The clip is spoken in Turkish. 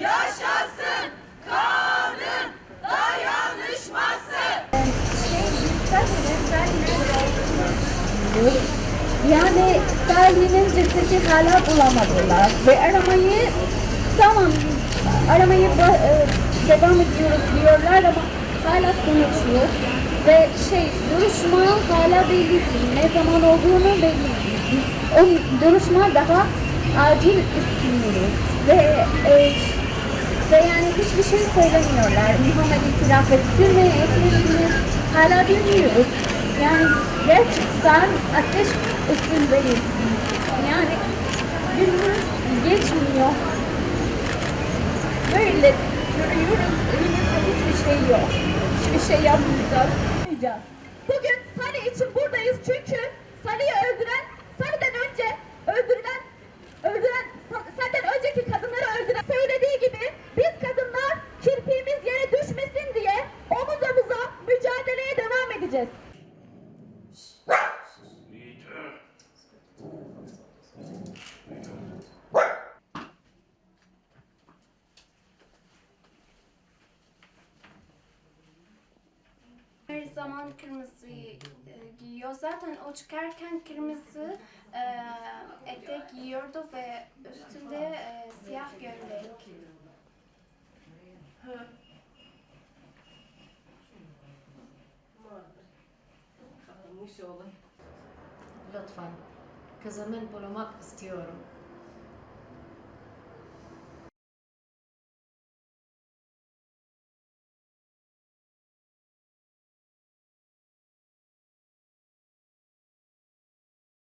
Yaşasın kanun dayanışması. Yani sahilinin cesedi hala bulamadılar ve aramayı tamam aramayı e, devam ediyoruz diyorlar ama hala sonuç yok ve şey duruşma hala belli değil. Ne zaman olduğunu belli değil. O duruşma daha acil istiyoruz ve e, ve yani hiçbir şey söylemiyorlar. Muhammed itiraf etti mi, etmedi mi? Hala bilmiyoruz. Yani gerçekten ateş üstündeyiz. Yani günümüz geçmiyor. Böyle duruyoruz. Elimizde hiçbir şey yok. Hiçbir şey. Yapmayacağız. Bugün Sani için buradayız çünkü devam edeceğiz. Her zaman kırmızı e, giyiyor. Zaten o çıkarken kırmızı e, etek giyiyordu ve üstünde e, siyah gömlek. Lütfen. Kızımı bulmak istiyorum.